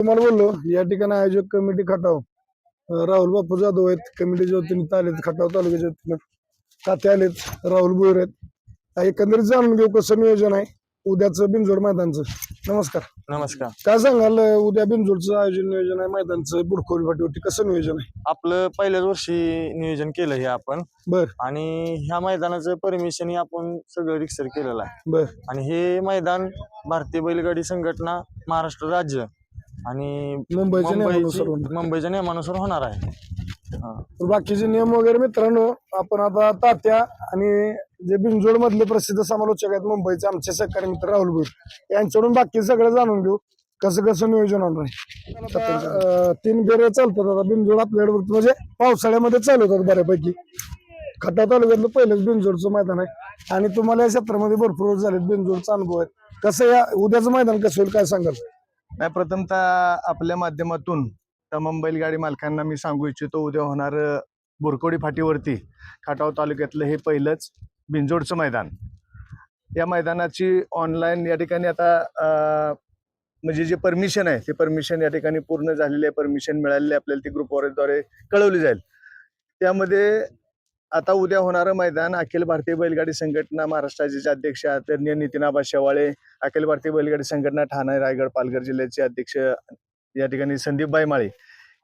तुम्हाला बोललो या ठिकाणी आयोजक कमिटी खटाव. राहुल बापू जाधव आहेत कमिटीच्या वतीने आलेत खटाव तालुक्याच्या वतीनं ताते आलेत राहुल भोईर आहेत. एकंदरीत जाणून घेऊ कसं नियोजन आहे उद्याचं बिनजोड मैदानचं. नमस्कार. नमस्कार. काय सांगाल उद्या बिनजोडचं आयोजन नियोजन आहे मैदानचं बुडखोली फाटीवरती कसं नियोजन आहे? आपलं पहिल्याच वर्षी नियोजन केलं हे आपण. बर. आणि ह्या मैदानाचं परमिशन आपण सगळं रिक्सर केलेलं आहे. बर. आणि हे मैदान भारतीय बैलगाडी संघटना महाराष्ट्र राज्य आणि मुंबईच्या नियमानुसार मुंबईची- होणार. मुंबईच्या नियमानुसार होणार आहे. हा. तर बाकीचे नियम वगैरे मित्रांनो आपण आता तात्या आणि जे बिनजोड मधले प्रसिद्ध समालोचक आहेत मुंबईचे आमचे सहकारी मित्र राहुल भोईर यांच्याकडून बाकी सगळं जाणून घेऊ कसं कसं नियोजन होणार आहे. आता, अं, तीन फेऱ्या चालतात आता. बिनजोड आपल्याकडे फक्त म्हणजे पावसाळ्यामध्ये चालू होतात बऱ्यापैकी. खटा तालुक्यातलं पहिलंच बिनजोडचं मैदान आहे. आणि तुम्हाला या क्षेत्रामध्ये भरपूर वर्ष झालेत बिनजोडचा अनुभव आहे. कसं या उद्याचं मैदान कसं होईल काय सांगाल? नाही प्रथमतः आपल्या माध्यमातून तमाम बैलगाडी मालकांना मी सांगू इच्छितो उद्या होणार बोरकोडी फाटीवरती खाटाव तालुक्यातलं हे पहिलंच बिंजोडचं मैदान. या मैदानाची ऑनलाईन या ठिकाणी आता म्हणजे जे परमिशन आहे ते परमिशन या ठिकाणी पूर्ण झालेली आहे परमिशन मिळालेली आहे आपल्याला ती ग्रुपवरद्वारे कळवली जाईल. त्यामध्ये आता उद्या होणारं मैदान अखिल भारतीय बैलगाडी संघटना महाराष्ट्राचे जे अध्यक्ष आदरणीय नितीन आबा शेवाळे अखिल भारतीय बैलगाडी संघटना ठाणे रायगड पालघर जिल्ह्याचे अध्यक्ष या ठिकाणी संदीप बाईमाळे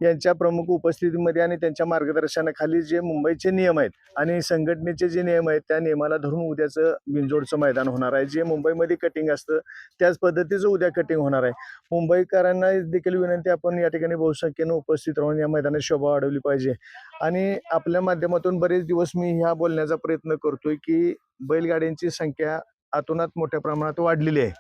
यांच्या प्रमुख उपस्थितीमध्ये आणि त्यांच्या मार्गदर्शनाखाली जे मुंबईचे नियम आहेत आणि संघटनेचे जे नियम आहेत त्या नियमाला धरून उद्याचं बिंजोडचं मैदान होणार आहे. जे मुंबईमध्ये कटिंग असतं त्याच पद्धतीचं उद्या कटिंग होणार आहे. मुंबईकरांना देखील विनंती आपण या ठिकाणी बहुसंख्येनं उपस्थित राहून या मैदानात शोभा वाढवली पाहिजे. आणि आपल्या माध्यमातून बरेच दिवस मी ह्या बोलण्याचा प्रयत्न करतोय की बैलगाड्यांची संख्या आतोनात मोठ्या प्रमाणात वाढलेली आहे.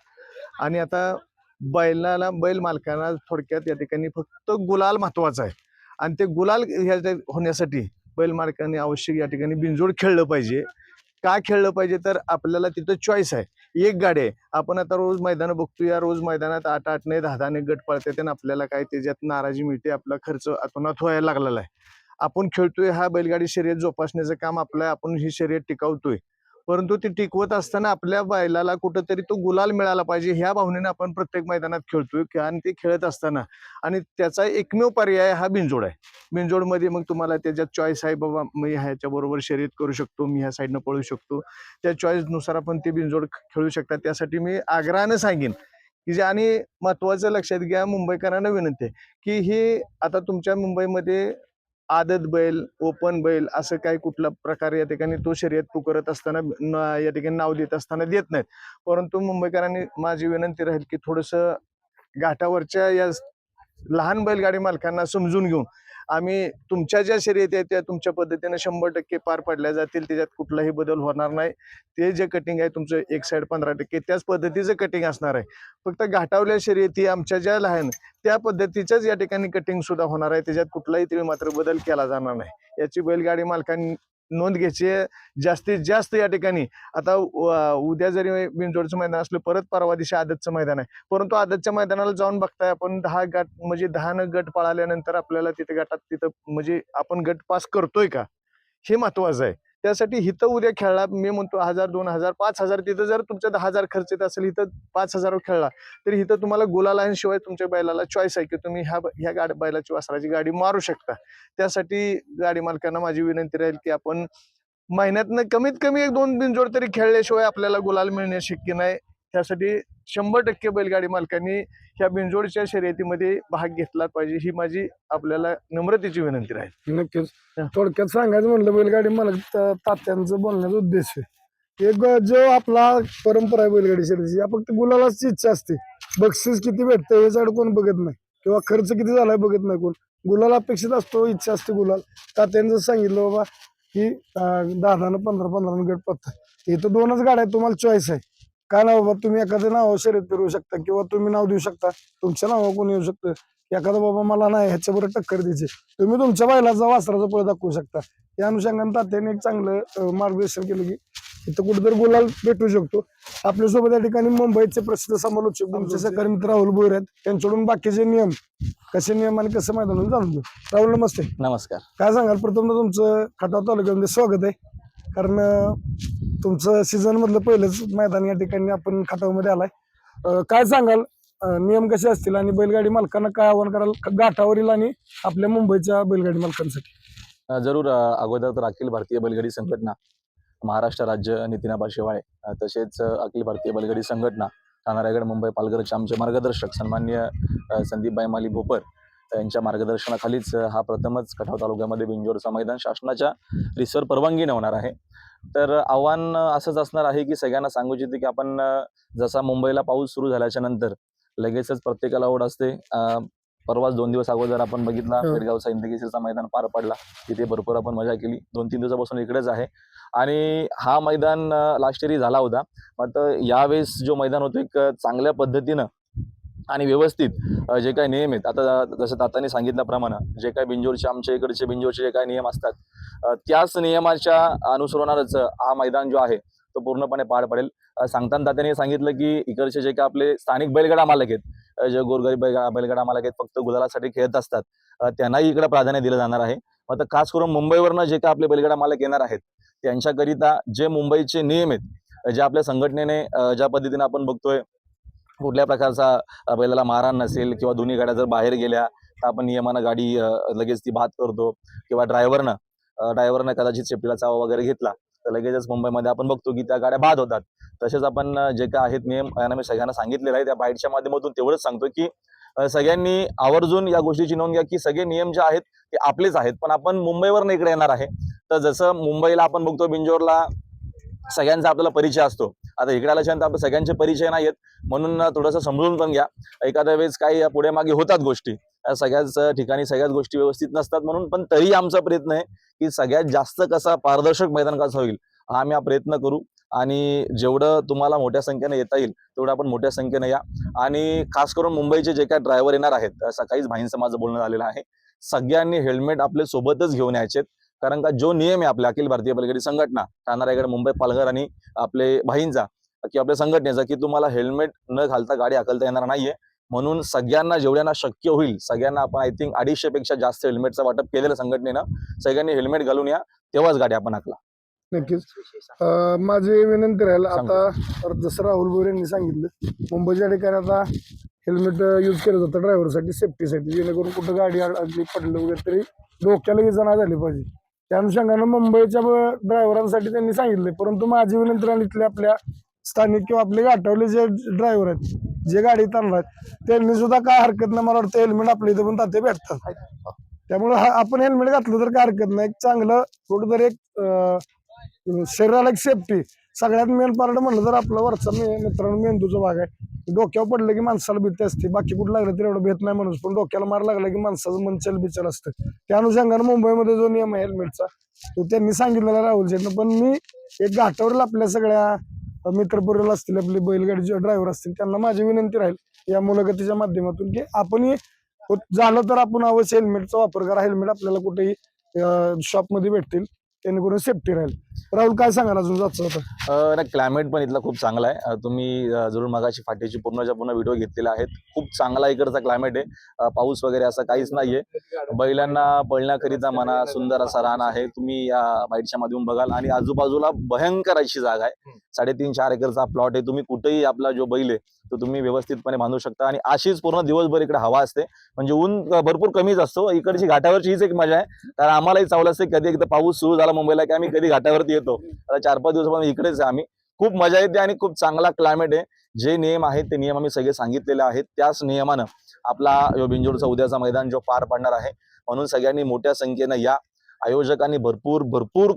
आणि आता बैलाला बैल मालकांना थोडक्यात या ठिकाणी फक्त गुलाल महत्त्वाचा आहे. आणि ते गुलाल ह्या होण्यासाठी बैल मालकांनी आवश्यक या ठिकाणी बिंजोड खेळलं पाहिजे. का खेळलं पाहिजे? तर आपल्याला तिथं चॉईस आहे. एक गाडी आहे. आपण आता रोज मैदानं बघतो या रोज मैदानात आठ आठ नाही दहा दहाने गट पळतात आणि आपल्याला काय त्याच्यात नाराजी मिळते आपला खर्च अतोनात व्हायला लागलेला आहे. आपण खेळतोय. हा बैलगाडी शर्यत जोपासण्याचं काम आपलं आपण ही शर्यत टिकवतोय. परंतु ती टिकवत असताना आपल्या बैलाला कुठंतरी तो गुलाल मिळाला पाहिजे ह्या भावनेने आपण प्रत्येक मैदानात खेळतोय आणि ते खेळत असताना. आणि त्याचा एकमेव पर्याय हा बिंजोड आहे. बिंजोडमध्ये मग तुम्हाला त्याच्यात चॉईस आहे बाबा मी ह्याच्या बरोबर शर्यत करू शकतो मी ह्या साईडनं पळू शकतो. त्या चॉईसनुसार आपण ते बिंजोड खेळू शकता त्यासाठी मी आग्रहानं सांगेन की जे आणि महत्वाचं लक्षात घ्या मुंबईकरांना विनंती आहे की हे आता तुमच्या मुंबईमध्ये आदत बैल ओपन बैल असं काही कुठला प्रकार या ठिकाणी तो शर्यत तू करत असताना या ठिकाणी नाव देत असताना देत नाहीत. परंतु मुंबईकरांनी माझी विनंती राहील की थोडंसं घाटावरच्या या लहान बैलगाडी मालकांना समजून घेऊन आम्ही तुमच्या ज्या शर्यती आहेत त्या तुमच्या पद्धतीने शंभर टक्के पार पडल्या जातील. त्याच्यात कुठलाही बदल होणार नाही. ते जे कटिंग आहे तुमचं एक साईड पंधरा टक्के त्याच पद्धतीचं कटिंग असणार आहे. फक्त घाटावल्या शर्यती आमच्या ज्या लहान त्या पद्धतीच्याच या ठिकाणी कटिंग सुद्धा होणार आहे. त्याच्यात कुठलाही तरी मात्र बदल केला जाणार नाही. याची बैलगाडी मालकांनी नोंद घ्यायची आहे. जास्तीत जास्त या ठिकाणी. आता उद्या जरी बिनजोडचं मैदान असलं परत परवा दिवशी आदतचं मैदान आहे. परंतु आदतच्या मैदानाला जाऊन बघताय आपण दहा गट म्हणजे दहा न गट पळाल्यानंतर आपल्याला तिथे गटात तिथं म्हणजे आपण गट पास करतोय का? हे महत्वाचं आहे. त्यासाठी हिथं उद्या खेळला मी म्हणतो हजार दोन हजार पाच हजार तिथं जर तुमच्या दहा हजार खर्च येत असेल इथं पाच हजार खेळला तरी इथं तुम्हाला गुलाल शिवाय तुमच्या बैलाला चॉईस आहे की तुम्ही ह्या ह्या गाडी बैलाची वासराची गाडी मारू शकता. त्यासाठी गाडी मालकांना माझी विनंती राहील की आपण महिन्यातनं कमीत कमी एक दोन बिनजोड तरी खेळल्याशिवाय आपल्याला गुलाल मिळणे शक्य नाही. त्यासाठी शंभर टक्के बैलगाडी मालकांनी ह्या बिनजोडच्या शर्यतीमध्ये भाग घेतला पाहिजे. ही माझी आपल्याला नम्रतेची विनंती राहील. नक्कीच. हा. थोडक्यात सांगायचं म्हणलं बैलगाडी मला तात्यांचं बोलण्याचा उद्देश आहे. एक जो आपला परंपरा आहे बैलगाडी शर्यतीची फक्त गुलालाची इच्छा असते. बक्षीस किती भेटतं याच्याकडे कोण बघत नाही. किंवा खर्च किती झालाय बघत नाही कोण. गुलाल अपेक्षित असतो इच्छा असते गुलाल. तात्यांचं सांगितलं बाबा की दहा दहा पंधरा पंधरा गट पत्ता इथं दोनच गाड्या तुम्हाला चॉईस आहे. काय ना बाबा तुम्ही एखाद्या नावावर शर्यत फिरवू शकता किंवा तुम्ही नाव देऊ शकता. तुमच्या नावावर कोण येऊ शकतं. एखादा बाबा मला नाही ह्याच्याबरोबर टक्कर द्यायची. तुम्ही तुमच्या बैलाचा वासराचा पळ दाखवू शकता. या अनुषंगाने तात्याने एक चांगलं मार्गदर्शन केलं की इथं कुठेतरी गुलाल भेटू शकतो. आपल्यासोबत या ठिकाणी मुंबईचे प्रसिद्ध समालोचक तुमचे सहकारी मित्र राहुल भोईर आहेत. त्यांच्याकडून बाकीचे नियम कसे नियम आणि कसं मैदान जाणून घेऊ. राहुल नमस्ते. नमस्कार. काय सांगाल? प्रथम तुमचं खटाव तालुक्यामध्ये स्वागत आहे. कारण तुमचं सीझन मधलं पहिलंच मैदान या ठिकाणी आपण खटावमध्ये आलाय. काय सांगाल? नियम कसे असतील आणि बैलगाडी मालकांना काय आव्हान कराल? गाठावरील आणि आपल्या मुंबईच्या बैलगाडी मालकांसाठी. जरूर अगोदर तर अखिल भारतीय बैलगाडी संघटना महाराष्ट्र राज्य नितीनाबा शेवाळे तसेच अखिल भारतीय बैलगाडी संघटना ठाणा रायगड मुंबई पालघरचे आमचे मार्गदर्शक सन्मान्य संदीपबाई माली भोपर यांच्या मार्गदर्शनाखालीच हा प्रथमच कठाव तालुक्यामध्ये बिंजोरचा मैदान शासनाच्या रिसर परवानगीने होणार आहे. तर आव्हान असंच असणार आहे की सगळ्यांना सांगू इच्छिते की आपण जसा मुंबईला पाऊस सुरू झाल्याच्यानंतर लगेचच प्रत्येकाला ओढ असते. परवाच दोन दिवस अगोदर आपण बघितला हो. पेडगावचा इंदकेसरीचा मैदान पार पडला. तिथे भरपूर आपण मजा केली. दोन तीन दिवसापासून इकडेच आहे. आणि हा मैदान लास्ट इयरही झाला होता. मात्र यावेळेस जो मैदान होतो एक चांगल्या पद्धतीनं आणि व्यवस्थित जे काही नियम आहेत. आता जसं दातांनी सांगितल्याप्रमाणे जे काही बिंजोरचे आमच्या इकडचे बिंजोरचे जे काही नियम असतात त्याच नियमाच्या अनुसरणारच हा मैदान जो आहे तो पूर्णपणे पार पडेल. सांगताना तात्याने सांगितलं की इकडचे जे काही आपले स्थानिक बैलगाडा मालक आहेत जे गोरगरीब बैलगाडा बैलगाडा मालक आहेत फक्त गुलालासाठी खेळत असतात त्यांनाही इकडे प्राधान्य दिलं जाणार आहे. मात्र खास करून मुंबईवरनं जे काही आपले बैलगाडा मालक येणार आहेत त्यांच्याकरिता जे मुंबईचे नियम आहेत जे आपल्या संघटनेने ज्या पद्धतीने आपण बघतोय कुठल्या प्रकारचा बैलाला मारहाण नसेल किंवा दोन्ही गाड्या जर बाहेर गेल्या तर आपण नियमानं गाडी लगेच ती बाद करतो. किंवा ड्रायव्हरनं ड्रायव्हरनं कदाचित सेफ्टीला चावा वगैरे घेतला तर लगेचच मुंबईमध्ये आपण बघतो की त्या गाड्या बाद होतात. तसेच आपण जे काय आहेत नियम यांना मी सगळ्यांना सांगितलेलं आहे. त्या बाईटच्या माध्यमातून तेवढंच सांगतो की सगळ्यांनी आवर्जून या गोष्टीची नोंद घ्या की सगळे नियम जे आहेत ते आपलेच आहेत. पण आपण मुंबईवरनं इकडे येणार आहे. तर जसं मुंबईला आपण बघतो बिंजोरला सगळ्यांचा आपल्याला परिचय असतो. आता इकडे आल्याच्यानंतर आपण सगळ्यांचे परिचय नाही आहेत म्हणून थोडंसं समजून पण घ्या. एखाद्या वेळेस काही पुढे मागे होतात गोष्टी. सगळ्याच ठिकाणी सगळ्याच गोष्टी व्यवस्थित नसतात म्हणून पण तरी आमचा प्रयत्न आहे की सगळ्यात जास्त कसा पारदर्शक मैदान कसा होईल हा आम्ही हा प्रयत्न करू. आणि जेवढं तुम्हाला मोठ्या संख्येने येता येईल तेवढं आपण मोठ्या संख्येने या. आणि खास करून मुंबईचे जे काय ड्रायव्हर येणार आहेत सकाळीच भाईंचं माझं बोलणं झालेलं आहे. सगळ्यांनी हेल्मेट आपले सोबतच घेऊन यायचे कारण का जो नियम आहे आपल्या अखिल भारतीय बैलगाडी संघटना ठाणा रायगड मुंबई पालघर आणि आपले भाईंचा किंवा आपल्या संघटनेचा की तुम्हाला हेल्मेट न घालता गाडी हाकलता येणार नाहीये. म्हणून सगळ्यांना जेवढ्यांना शक्य होईल सगळ्यांना आपण आय थिंक अडीचशे पेक्षा जास्त हेल्मेटचं वाटप केलेलं संघटनेनं सगळ्यांनी हेल्मेट घालून या तेव्हाच गाडी आपण हाकला. नक्कीच. माझी विनंती राहील. आता जसं राहुल भोर यांनी सांगितलं मुंबईच्या ठिकाणी आता हेल्मेट यूज केलं जातं ड्रायव्हरसाठी सेफ्टीसाठी जेणेकरून कुठं गाडी अड- अडली पडलं वगैरे तरी डोक्याला इजा नाही झाली पाहिजे. त्या अनुषंगानं मुंबईच्या ड्रायव्हरांसाठी त्यांनी सांगितले परंतु माझी विनंती आणि इथल्या आपल्या स्थानिक किंवा आपले गाठवले जे ड्रायव्हर आहेत जे गाडीत चालणार आहेत त्यांनी सुद्धा काय हरकत नाही. मला वाटतं हेल्मेट आपल्या इथे पण ताते भेटतात. त्यामुळे हा- आपण हेल्मेट घातलं तर काय हरकत नाही. एक चांगलं कुठंतरी एक शरीराला एक सेफ्टी सगळ्यात मेन पार्ट म्हणलं तर आपलं वरचा मे मित्रांनो मेंदूचा भाग आहे. डोक्यावर पडलं की माणसाला भीती असते. बाकी कुठं लागलं तर एवढं भेट नाही माणूस. पण डोक्याला मार लागला की माणसाचं मन चल बिचल असतं. त्या अनुषंगानं मुंबईमध्ये जो नियम आहे हेल्मेटचा तो त्यांनी सांगितलेला राहुल शेटनं. पण मी एक घाटावरील आपल्या सगळ्या मित्रपुरीला असतील आपले बैलगाडी जे ड्रायव्हर असतील त्यांना माझी विनंती राहील या मुलाखतीच्या माध्यमातून की आपणही होत- झालं तर आपण अवश्य हेल्मेटचा वापर करा हेल्मेट आपल्याला कुठेही शॉपमध्ये भेटतील. जेणेकरून सेफ्टी राहील. राहुल काय सांगाल अजून होतं? अ, नाही क्लायमेट पण इथला खूप चांगला आहे. अ, तुम्ही अ, जरूर मगाची फाटीची पूर्णच्या पूर्ण व्हिडिओ घेतलेला आहेत. खूप चांगला इकडचा क्लायमेट आहे. अ, पाऊस वगैरे असं काहीच नाहीये. बैलांना पळण्याकरिता म्हणा सुंदर असा रान आहे. तुम्ही या बाईटच्या माध्यमातून बघाल. आणि आजूबाजूला भयंकर अशी जागा आहे. साडेतीन चार एकरचा प्लॉट आहे. तुम्ही कुठेही आपला जो बैल आहे तो तुम्ही व्यवस्थितपणे बांधू शकता. आणि अशीच पूर्ण दिवसभर इकडे हवा असते. म्हणजे ऊन अ, भरपूर कमीच असतो. इकडची घाटावरची हीच एक मजा आहे. कारण आम्हालाही चावलं असते कधी एकदा पाऊस सुरू झाला मुंबईला की आम्ही कधी घाटावरती येतो. आता चार पाच दिवसापासून इकडेच आहे आम्ही. खूप मजा येते आणि खूप चांगला क्लायमेट आहे. जे नियम आहेत ते नियम आम्ही सगळे सांगितलेले आहेत. त्याच नियमानं आपला यो बिंजोडचा उद्याचा मैदान जो पार पडणार आहे म्हणून सगळ्यांनी मोठ्या संख्येनं या आयोजकांनी भरपूर भरपूर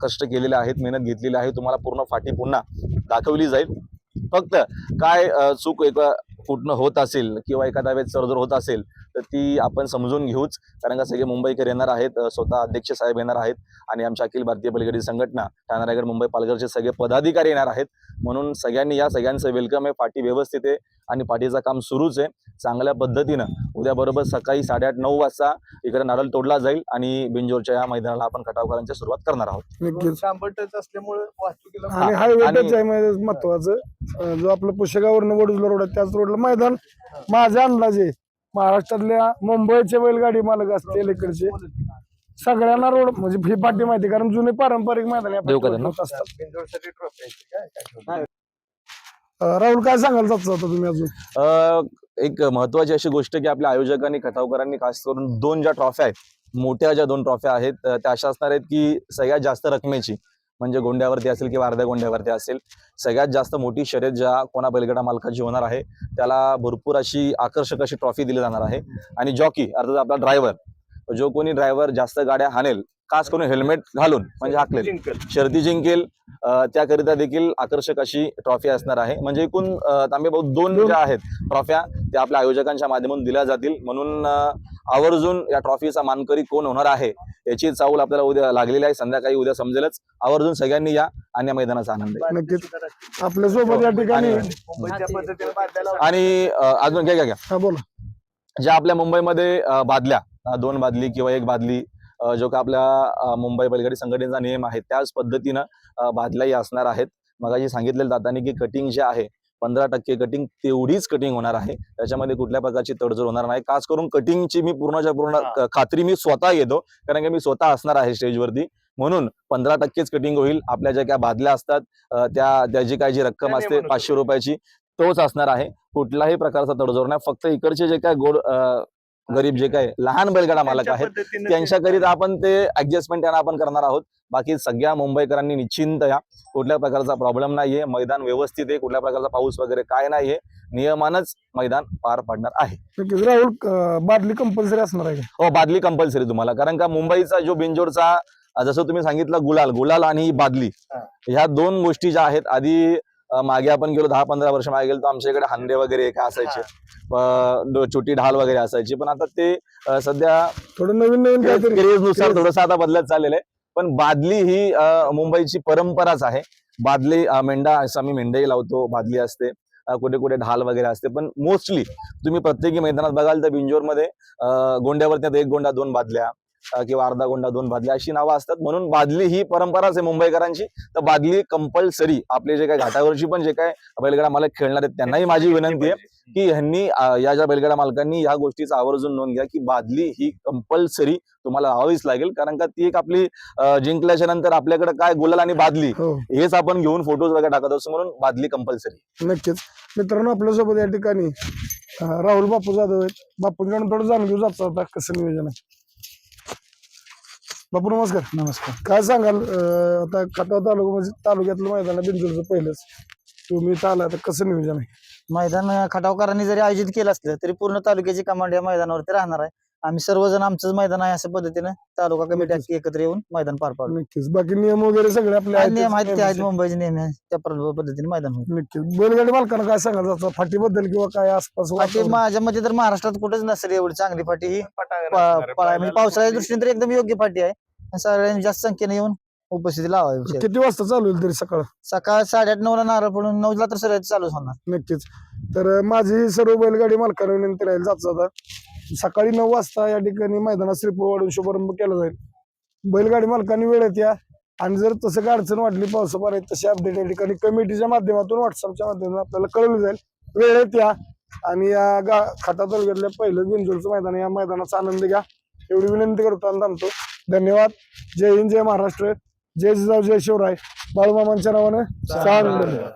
कष्ट केलेले आहेत मेहनत घेतलेली आहे. तुम्हाला पूर्ण फाटी पुन्हा दाखवली जाईल. फक्त काय चूक एक कुठनं होत असेल किंवा एखाद्या वेळेस चरजर होत असेल तर ती आपण समजून घेऊच. कारण का सगळे मुंबईकर येणार आहेत स्वतः अध्यक्ष साहेब येणार आहेत आणि आमच्या अखिल भारतीय पलगडी संघटना ठाणे रायगड मुंबई पालघरचे सगळे पदाधिकारी येणार आहेत. म्हणून सगळ्यांनी या सगळ्यांचं वेलकम आहे. पाठी व्यवस्थित आहे आणि पाठीचं काम सुरूच आहे. चांगल्या पद्धतीनं उद्या बरोबर सकाळी साडेआठ नऊ वाजता इकडे नारळ तोडला जाईल आणि बिंजोरच्या या मैदानाला आपण खटावकरांची सुरुवात करणार आहोत. नक्कीच. असल्यामुळे वाहतुकीला आणि हायवे आणि- टच आहे म्हणजे महत्वाचं. जो आपलं पुशेगावरनं वडूजला रोड आहे त्याच रोडला मैदान. माझ्या अंदाजे महाराष्ट्रातल्या मुंबईचे बैलगाडी मालक असतील इकडचे सगळ्यांना रोड म्हणजे ही पाठी माहिती कारण जुने पारंपरिक मैदान? असतात. राहुल काय सांगाल जाता आता तुम्ही अजून? एक महत्वाची अशी गोष्ट की आपल्या आयोजकांनी खटावकरांनी खास करून दोन ज्या ट्रॉफ्या आहेत मोठ्या ज्या दोन ट्रॉफ्या आहेत त्या अशा असणार आहेत की सगळ्यात जास्त रकमेची म्हणजे गोंड्यावरती असेल किंवा अर्ध्या गोंड्यावरती असेल सगळ्यात जास्त मोठी शर्यत ज्या कोणा बैलगडा मालकाची होणार आहे त्याला भरपूर अशी आकर्षक अशी ट्रॉफी दिली जाणार आहे. आणि जॉकी अर्थात आपला ड्रायव्हर जो कोणी ड्रायव्हर जास्त गाड्या हाणेल खास करून हेल्मेट घालून म्हणजे हाकलेल. जिंकल. शर्दी जिंकेल त्याकरिता देखील आकर्षक अशी ट्रॉफी असणार आहे. म्हणजे एकूण तांबे भाऊ दोन. ज्या आहेत ट्रॉफ्या त्या आपल्या आयोजकांच्या माध्यमातून दिल्या जातील. म्हणून आवर्जून या ट्रॉफीचा मानकरी कोण होणार आहे याची चाऊल आपल्याला उद्या लागलेली आहे. संध्याकाळी उद्या समजेलच आवर्जून सगळ्यांनी या आणि या मैदानाचा आनंद नक्कीच. आपल्यासोबत या ठिकाणी आणि- अजून घ्या घ्या घ्या. हा बोला. ज्या आपल्या मुंबईमध्ये बादल्या दोन बादली किंवा एक बादली जो का आपल्या मुंबई बैलगाडी संघटनेचा नियम आहे त्याच पद्धतीनं बादल्याही असणार आहेत. मगाशी सांगितलेलं दादानी की कटिंग जे आहे पंधरा टक्के कटिंग तेवढीच कटिंग होणार आहे. त्याच्यामध्ये कुठल्या प्रकारची तडजोड होणार नाही. खास करून कटिंगची मी पूर्णच्या पूर्ण खात्री मी स्वतः घेतो. कारण की मी स्वतः असणार आहे स्टेजवरती म्हणून पंधरा टक्केच कटिंग होईल. आपल्या ज्या काय बादल्या असतात त्या त्याची काय जी रक्कम असते. पाचशे रुपयाची तोच असणार आहे. कुठलाही प्रकारचा तडजोड नाही. फक्त इकडचे जे काय गोड गरीब जे काय लहान बैलगाडा मालक आहेत त्यांच्याकरिता आपण ते ऍडजस्टमेंट त्यांना आपण करणार आहोत. बाकी सगळ्या मुंबईकरांनी निश्चिंत या. कुठल्या प्रकारचा प्रॉब्लेम नाहीये. मैदान व्यवस्थित आहे. कुठल्या प्रकारचा पाऊस वगैरे काय नाहीये. नियमानच मैदान पार पडणार आहे. राहुल बादली कंपल्सरी असणार आहे हो बादली कंपल्सरी तुम्हाला. कारण का मुंबईचा जो बिंजोरचा अ, जसं तुम्ही सांगितलं गुलाल गुलाल आणि बादली. ह्या दोन गोष्टी ज्या आहेत आधी मागे आपण गेलो दहा पंधरा वर्ष मागे गेलो तर आमच्या इकडे हांडे वगैरे काय असायचे. छोटी ढाल वगैरे असायची. पण आता ते सध्या थोडं नवीन नवीन क्रेजनुसार. थोडंसं आता बदलत चाललेलं आहे. पण बादली ही मुंबईची परंपराच आहे. बादली मेंढा असं आम्ही मेंढाही लावतो बादली असते. कुठे कुठे ढाल वगैरे असते. पण मोस्टली तुम्ही प्रत्येकी मैदानात बघाल तर बिंजोरमध्ये गोंड्यावरती एक गोंडा दोन बादल्या. किंवा अर्धा गोंडा दोन बादल्या अशी नावं असतात. म्हणून बादली ही परंपराच आहे मुंबईकरांची. तर बादली कंपल्सरी आपले जे काय घाटावरची पण जे काय बैलगाडा मालक खेळणार आहेत त्यांनाही माझी विनंती आहे की ह्यांनी या ज्या बैलगाडा मालकांनी या गोष्टीचा आवर्जून नोंद घ्या की बादली ही कंपल्सरी तुम्हाला लावावीच लागेल. कारण का ती एक आपली जिंकल्याच्या नंतर आपल्याकडे काय गुलाल आणि बादली हो. हेच आपण घेऊन फोटोज वगैरे टाकत असतो म्हणून बादली कंपल्सरी नक्कीच. मित्रांनो आपल्यासोबत या ठिकाणी राहुल बापू जाधव आहेत. बापूंकडून थोडं जाणून घेऊ जातो आता कसं नियोजन आहे. बापू नमस्कार. नमस्कार. काय सांगाल अं, आता खटाव तालुका म्हणजे तालुक्यातलं मैदान आहे बिंदूरचं पहिलंच. तुम्ही इथं आला तर कसं नियोजन आहे? मैदान खटावकरांनी जरी आयोजित केलं असलं तरी पूर्ण तालुक्याची कमांड या मैदानावरती राहणार आहे. आम्ही सर्वजण आमचंच मैदान आहे अशा पद्धतीने तालुका कमिटी. एकत्र येऊन मैदान पार पाडू नक्कीच. बाकी नियम वगैरे सगळे आपले आहेत नियम आहेत ते आहेत मुंबईचे नियम आहेत त्या प्र- पद्धतीने मैदान होईल. नक्कीच. बैलगाडी मालकांना काय सांगाल जातं फाटीबद्दल किंवा काय आसपास फाटी वातावरण? माझ्या मते तर महाराष्ट्रात कुठेच नसेल एवढी चांगली फाटी ही. पा- म्हणजे पावसाळ्याच्या दृष्टीने तर एकदम योग्य फाटी आहे. आणि सगळ्यांनी जास्त संख्येने येऊन उपस्थिती लावावी. किती वाजता चालू होईल तरी सकाळ? सकाळ साडेआठ नऊ ला नारळ पडून नऊला तर सगळ्यात चालूच होणार. नक्कीच. तर माझी सर्व बैलगाडी मालकांना विनंती राहील जात जाता. सकाळी नऊ वाजता या ठिकाणी मैदानात श्रीपूर वाढून शुभारंभ केला जाईल. बैलगाडी मालकांनी वेळेत या आणि जर तसं काय अडचण वाटली पावसा पाण्यात तशी अपडेट या ठिकाणी कमिटीच्या माध्यमातून व्हॉट्सअपच्या माध्यमातून आपल्याला कळवलं जाईल. वेळेत या आणि या गा खाटा तालुक्यातल्या पहिलं बिंजोरचं मैदान आहे. या मैदानाचा आनंद घ्या. एवढी विनंती करतो आणि थांबतो. धन्यवाद. जय हिंद जय महाराष्ट्र. जय जिजाऊ जय शिवराय. बाळूमामांच्या नावानं चांगलं.